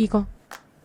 이거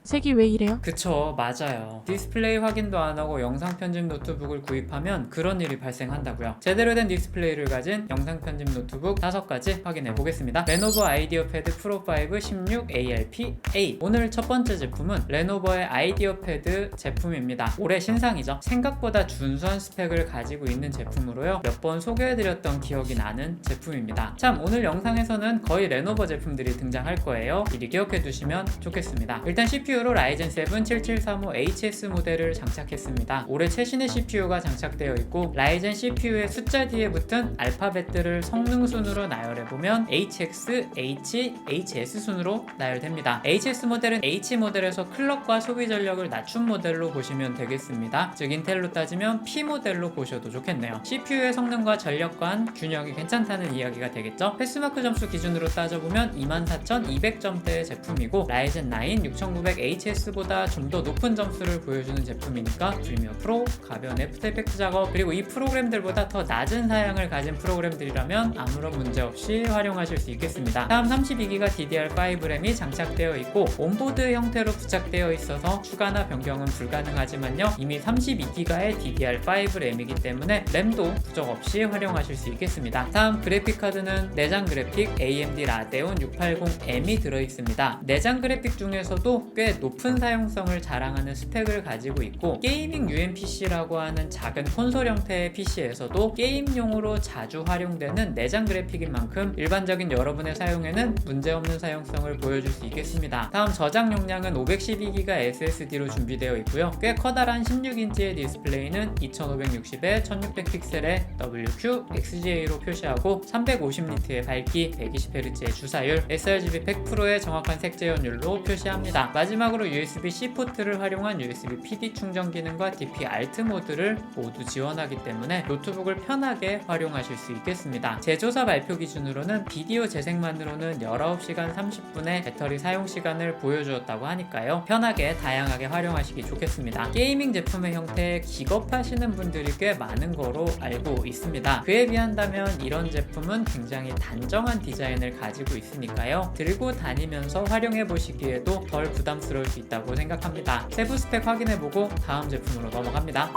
색이 왜 이래요? 그쵸 맞아요. 디스플레이 확인도 안 하고 영상 편집 노트북을 구입하면 그런 일이 발생한다고요. 제대로 된 디스플레이를 가진 영상 편집 노트북 5가지 확인해 보겠습니다. 레노버 아이디어 패드 프로 5 16 ARP8 오늘 첫 번째 제품은 레노버의 아이디어 패드 제품입니다. 올해 신상이죠. 생각보다 준수한 스펙을 가지고 있는 제품으로요. 몇 번 소개해드렸던 기억이 나는 제품입니다. 참 오늘 영상에서는 거의 레노버 제품들이 등장할 거예요. 미리 기억해 두시면 좋겠습니다. 일단 CPU 로 라이젠 7 7735HS 모델을 장착했습니다. 올해 최신의 CPU가 장착되어 있고 라이젠 CPU의 숫자 뒤에 붙은 알파벳들을 성능 순으로 나열해 보면 HX, H, HS 순으로 나열됩니다. HS 모델은 H 모델에서 클럭과 소비 전력을 낮춘 모델로 보시면 되겠습니다. 즉 인텔로 따지면 P 모델로 보셔도 좋겠네요. CPU의 성능과 전력 간 균형이 괜찮다는 이야기가 되겠죠? 패스마크 점수 기준으로 따져보면 24,200점대의 제품이고 라이젠 9 6900HS보다 좀 더 높은 점수를 보여주는 제품이니까 프리미어 프로, 가벼운 애프터 이펙트 작업 그리고 이 프로그램들보다 더 낮은 사양을 가진 프로그램들이라면 아무런 문제 없이 활용하실 수 있겠습니다. 다음 32기가 DDR5 램이 장착되어 있고 온보드 형태로 부착되어 있어서 추가나 변경은 불가능하지만요. 이미 32기가의 DDR5 램이기 때문에 램도 부족 없이 활용하실 수 있겠습니다. 다음 그래픽 카드는 내장 그래픽 AMD 라데온 680M이 들어있습니다. 내장 그래픽 중에서도 꽤 높은 사용성을 자랑하는 스펙을 가지고 있고 게이밍 UMPC라고 하는 작은 콘솔 형태의 PC에서도 게임용으로 자주 활용되는 내장 그래픽인 만큼 일반적인 여러분의 사용에는 문제없는 사용성을 보여줄 수 있겠습니다. 다음 저장 용량은 512기가 SSD로 준비되어 있고요. 꽤 커다란 16인치의 디스플레이는 2560에 1600픽셀의 WQ XGA로 표시하고 350니트의 밝기, 120Hz의 주사율, sRGB 100%의 정확한 색재현율로 표시합니다. 마지막 으로 USB-C 포트를 활용한 USB PD 충전 기능과 DP Alt 모드를 모두 지원하기 때문에 노트북을 편하게 활용하실 수 있겠습니다. 제조사 발표 기준으로는 비디오 재생만으로는 19시간 30분의 배터리 사용 시간을 보여주었다고 하니까요. 편하게 다양하게 활용하시기 좋겠습니다. 게이밍 제품의 형태에 기겁하시는 분들이 꽤 많은 거로 알고 있습니다. 그에 비한다면 이런 제품은 굉장히 단정한 디자인을 가지고 있으니까요. 들고 다니면서 활용해 보시기에도 덜 부담스러 울 수 있다고 생각합니다. 세부 스펙 확인해보고 다음 제품으로 넘어갑니다.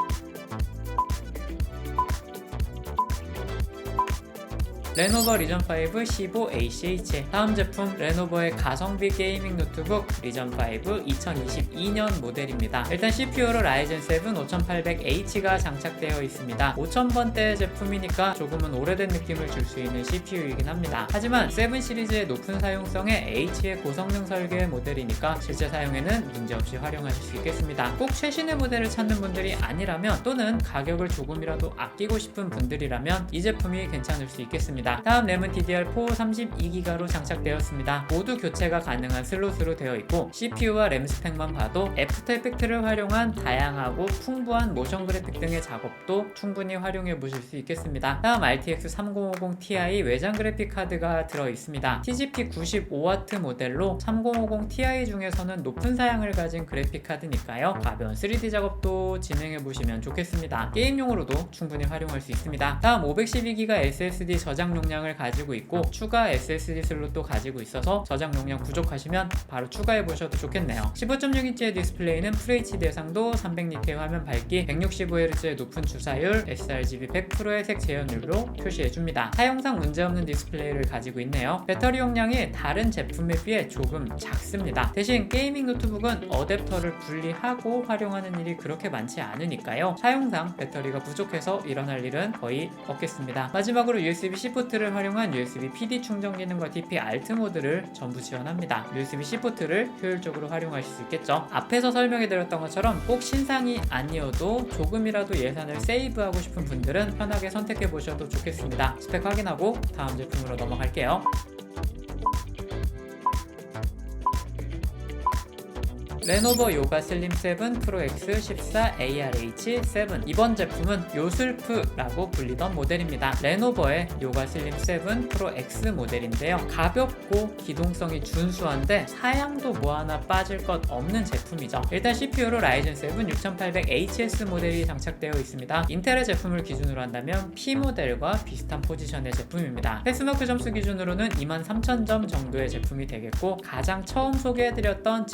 레노버 리전 5 15 ACH 다음 제품 레노버의 가성비 게이밍 노트북 리전 5 2022년 모델입니다. 일단 CPU로 라이젠 7 5800H가 장착되어 있습니다. 5000번대 제품이니까 조금은 오래된 느낌을 줄 수 있는 CPU이긴 합니다. 하지만 7 시리즈의 높은 사용성에 H의 고성능 설계 모델이니까 실제 사용에는 문제없이 활용하실 수 있겠습니다. 꼭 최신의 모델을 찾는 분들이 아니라면 또는 가격을 조금이라도 아끼고 싶은 분들이라면 이 제품이 괜찮을 수 있겠습니다. 다음 램은 DDR4 32기가로 장착되었습니다. 모두 교체가 가능한 슬롯으로 되어 있고 CPU와 램 스펙만 봐도 애프터 이펙트를 활용한 다양하고 풍부한 모션 그래픽 등의 작업도 충분히 활용해 보실 수 있겠습니다. 다음 RTX 3050 Ti 외장 그래픽 카드가 들어 있습니다. TGP 95W 모델로 3050 Ti 중에서는 높은 사양을 가진 그래픽 카드니까요. 가벼운 3D 작업도 진행해 보시면 좋겠습니다. 게임용으로도 충분히 활용할 수 있습니다. 다음 512기가 SSD 저장 용 량을 가지고 있고 추가 SSD 슬롯도 가지고 있어서 저장 용량 부족하시면 바로 추가해 보셔도 좋겠네요. 15.6인치의 디스플레이는 FHD 해상도 300니트의 화면 밝기, 165Hz의 높은 주사율, sRGB 100%의 색 재현율로 표시해 줍니다. 사용상 문제없는 디스플레이를 가지고 있네요. 배터리 용량이 다른 제품에 비해 조금 작습니다. 대신 게이밍 노트북은 어댑터를 분리하고 활용하는 일이 그렇게 많지 않으니까요. 사용상 배터리가 부족해서 일어날 일은 거의 없겠습니다. 마지막으로 USB-C 포트 를 활용한 USB PD 충전 기능과 DP Alt 모드를 전부 지원합니다. USB-C 포트를 효율적으로 활용하실 수 있겠죠. 앞에서 설명해 드렸던 것처럼 꼭 신상이 아니어도 조금이라도 예산을 세이브하고 싶은 분들은 편하게 선택해 보셔도 좋겠습니다. 스펙 확인하고 다음 제품으로 넘어갈게요. 레노버 요가 슬림 7 프로 X 14 ARH 7 이번 제품은 요슬프라고 불리던 모델입니다. 레노버의 요가 슬림 7 프로 X 모델인데요. 가볍고 기동성이 준수한데 사양도 뭐 하나 빠질 것 없는 제품이죠. 일단 CPU로 라이젠 7 6800HS 모델이 장착되어 있습니다. 인텔의 제품을 기준으로 한다면 P 모델과 비슷한 포지션의 제품입니다. 패스마크 점수 기준으로는 23,000점 정도의 제품이 되겠고 가장 처음 소개해드렸던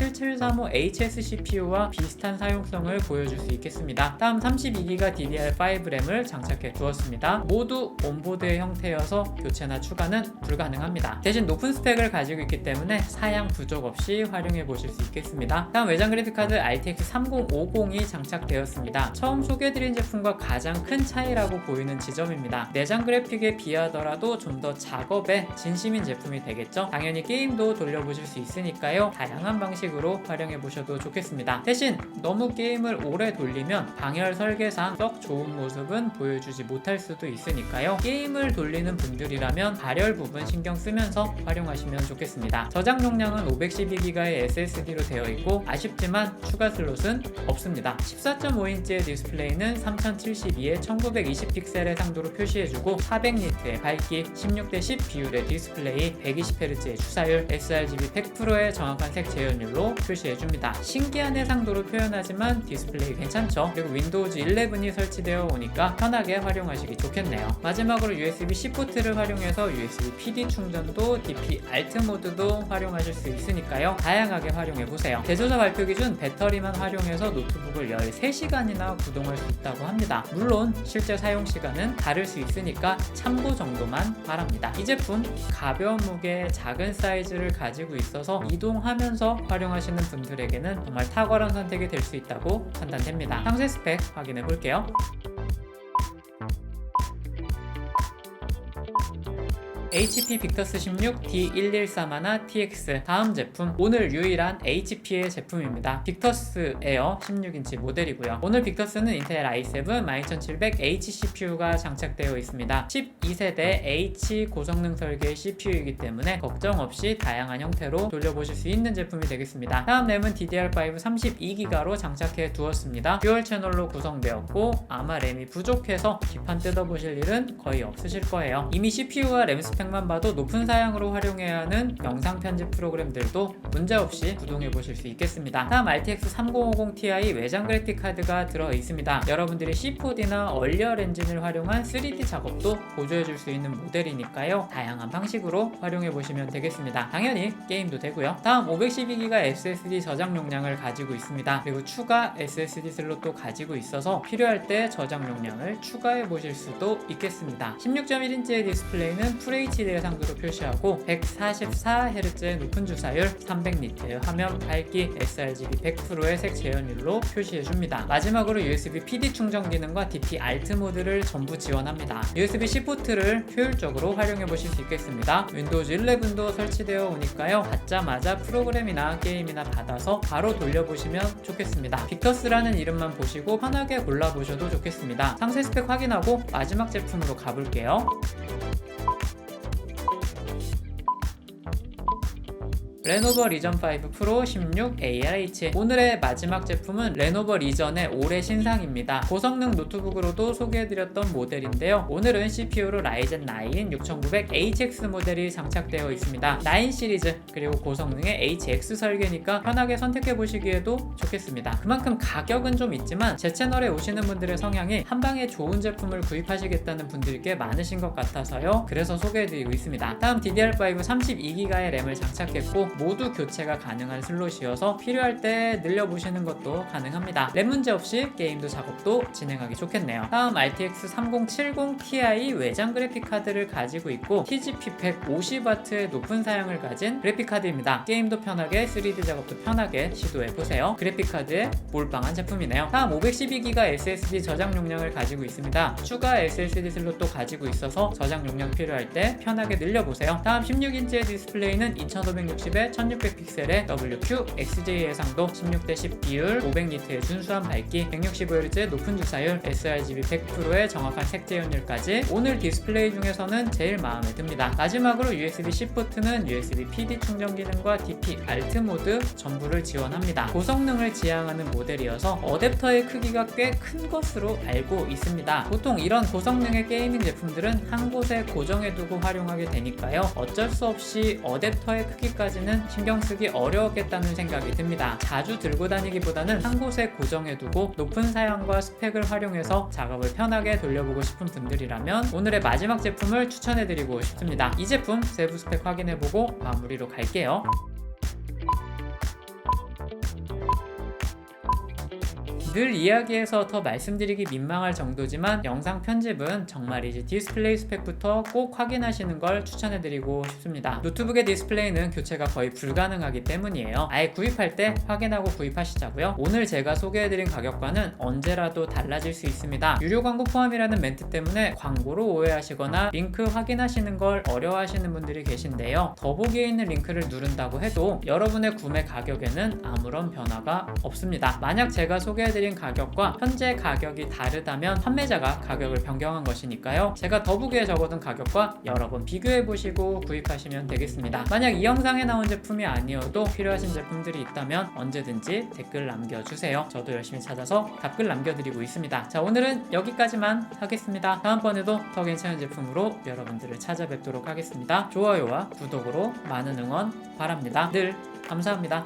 7735HS CPU와 비슷한 사용성을 보여줄 수 있겠습니다. 다음 32기가 DDR5 램을 장착해 두었습니다. 모두 온보드의 형태여서 교체나 추가는 불가능합니다. 대신 높은 스펙을 가지고 있기 때문에 사양 부족 없이 활용해 보실 수 있겠습니다. 다음 외장 그래픽카드 RTX 3050이 장착되었습니다. 처음 소개해드린 제품과 가장 큰 차이라고 보이는 지점입니다. 내장 그래픽에 비하더라도 좀 더 작업에 진심인 제품이 되겠죠. 당연히 게임도 돌려보실 수 있으니까요. 다양한 방식으로 활용해 보 셔도 좋겠습니다. 대신 너무 게임을 오래 돌리면 방열 설계상 썩 좋은 모습은 보여주지 못할 수도 있으니까요. 게임을 돌리는 분들이라면 발열 부분 신경 쓰면서 활용하시면 좋겠습니다. 저장 용량은 512기가의 SSD로 되어 있고 아쉽지만 추가 슬롯은 없습니다. 14.5인치의 디스플레이는 3072에 1920픽셀의 상도로 표시해주고 400니트의 밝기, 16대 10 비율의 디스플레이, 120Hz의 추사율, sRGB 100%의 정확한 색 재현율로 표시해줍니다. 신기한 해상도로 표현하지만 디스플레이 괜찮죠? 그리고 윈도우즈 11이 설치되어 오니까 편하게 활용하시기 좋겠네요. 마지막으로 USB-C 포트를 활용해서 USB PD 충전도 DP Alt 모드도 활용하실 수 있으니까요. 다양하게 활용해 보세요. 제조사 발표 기준 배터리만 활용해서 노트북을 13시간이나 구동할 수 있다고 합니다. 물론 실제 사용 시간은 다를 수 있으니까 참고 정도만 바랍니다. 이 제품 가벼운 무게, 작은 사이즈를 가지고 있어서 이동하면서 활용하시는 분들에게 는 정말 탁월한 선택이 될 수 있다고 판단됩니다. 상세 스펙 확인해 볼게요. HP 빅터스 16 D113 TX 다음 제품 오늘 유일한 HP의 제품입니다. 빅터스 에어 16인치 모델이고요. 오늘 빅터스는 인텔 i7 12700H CPU가 장착되어 있습니다. 12세대 H 고성능 설계의 CPU이기 때문에 걱정 없이 다양한 형태로 돌려보실 수 있는 제품이 되겠습니다. 다음 램은 DDR5 32기가로 장착해 두었습니다. 듀얼 채널로 구성되었고 아마 램이 부족해서 기판 뜯어보실 일은 거의 없으실 거예요. 이미 CPU와 램 스펙 만 봐도 높은 사양으로 활용해야 하는 영상 편집 프로그램들도 문제없이 구동해 보실 수 있겠습니다. 다음 RTX 3050 Ti 외장 그래픽 카드가 들어 있습니다. 여러분들이 C4D나 얼리얼 엔진을 활용한 3D 작업도 보조해 줄 수 있는 모델이니까요. 다양한 방식으로 활용해 보시면 되겠습니다. 당연히 게임도 되고요. 다음 512기가 SSD 저장 용량을 가지고 있습니다. 그리고 추가 SSD 슬롯도 가지고 있어서 필요할 때 저장 용량을 추가해 보실 수도 있겠습니다. 16.1인치의 디스플레이는 FHD의 상도로 표시하고 144Hz의 높은 주사율, 300니트의 화면 밝기, sRGB 100%의 색 재현율로 표시해 줍니다. 마지막으로 USB PD 충전 기능과 DP Alt 모드를 전부 지원합니다. USB-C 포트를 효율적으로 활용해 보실 수 있겠습니다. 윈도우즈 11도 설치되어 오니까요. 받자마자 프로그램이나 게임이나 받아서 바로 돌려보시면 좋겠습니다. 빅터스라는 이름만 보시고 편하게 골라보셔도 좋겠습니다. 상세 스펙 확인하고 마지막 제품으로 가볼게요. 레노버 리전 5 프로 16 ARH 오늘의 마지막 제품은 레노버 리전의 올해 신상입니다. 고성능 노트북으로도 소개해드렸던 모델인데요. 오늘은 CPU로 라이젠 9 6900HX 모델이 장착되어 있습니다. 9 시리즈 그리고 고성능의 HX 설계니까 편하게 선택해 보시기에도 좋겠습니다. 그만큼 가격은 좀 있지만 제 채널에 오시는 분들의 성향이 한 방에 좋은 제품을 구입하시겠다는 분들이 꽤 많으신 것 같아서요. 그래서 소개해드리고 있습니다. 다음 DDR5 32기가의 램을 장착했고 모두 교체가 가능한 슬롯이어서 필요할 때 늘려보시는 것도 가능합니다. 램 문제 없이 게임도 작업도 진행하기 좋겠네요. 다음 RTX 3070 Ti 외장 그래픽 카드를 가지고 있고 TGP 150W의 높은 사양을 가진 그래픽 카드입니다. 게임도 편하게 3D 작업도 편하게 시도해 보세요. 그래픽 카드의 몰빵한 제품이네요. 다음 512기가 SSD 저장 용량을 가지고 있습니다. 추가 SSD 슬롯도 가지고 있어서 저장 용량 필요할 때 편하게 늘려보세요. 다음 16인치의 디스플레이는 2560에 픽셀, 1600픽셀의 WQ XJ 해상도, 16대 10 비율, 500니트의 순수한 밝기, 165Hz 높은 주사율, sRGB 100%의 정확한 색재현율까지 오늘 디스플레이 중에서는 제일 마음에 듭니다. 마지막으로 USB-C 포트는 USB PD 충전 기능과 DP Alt 모드 전부를 지원합니다. 고성능을 지향하는 모델이어서 어댑터의 크기가 꽤 큰 것으로 알고 있습니다. 보통 이런 고성능의 게이밍 제품들은 한 곳에 고정해두고 활용하게 되니까요. 어쩔 수 없이 어댑터의 크기까지는 신경 쓰기 어려웠겠다는 생각이 듭니다. 자주 들고 다니기보다는 한 곳에 고정해 두고 높은 사양과 스펙을 활용해서 작업을 편하게 돌려보고 싶은 분들이라면 오늘의 마지막 제품을 추천해 드리고 싶습니다. 이 제품 세부 스펙 확인해보고 마무리로 갈게요. 늘 이야기해서 더 말씀드리기 민망할 정도지만 영상 편집은 정말이지 디스플레이 스펙부터 꼭 확인하시는 걸 추천해드리고 싶습니다. 노트북의 디스플레이는 교체가 거의 불가능하기 때문이에요. 아예 구입할 때 확인하고 구입하시자고요. 오늘 제가 소개해드린 가격과는 언제라도 달라질 수 있습니다. 유료 광고 포함이라는 멘트 때문에 광고로 오해하시거나 링크 확인하시는 걸 어려워하시는 분들이 계신데요. 더보기에 있는 링크를 누른다고 해도 여러분의 구매 가격에는 아무런 변화가 없습니다. 만약 제가 소개해 드린 가격과 현재 가격이 다르다면 판매자가 가격을 변경한 것이니까요. 제가 더보기에 적어둔 가격과 여러 번 비교해 보시고 구입하시면 되겠습니다. 만약 이 영상에 나온 제품이 아니어도 필요하신 제품들이 있다면 언제든지 댓글 남겨주세요. 저도 열심히 찾아서 답글 남겨드리고 있습니다. 자 오늘은 여기까지만 하겠습니다. 다음번에도 더 괜찮은 제품으로 여러분들을 찾아뵙도록 하겠습니다. 좋아요와 구독으로 많은 응원 바랍니다. 늘 감사합니다.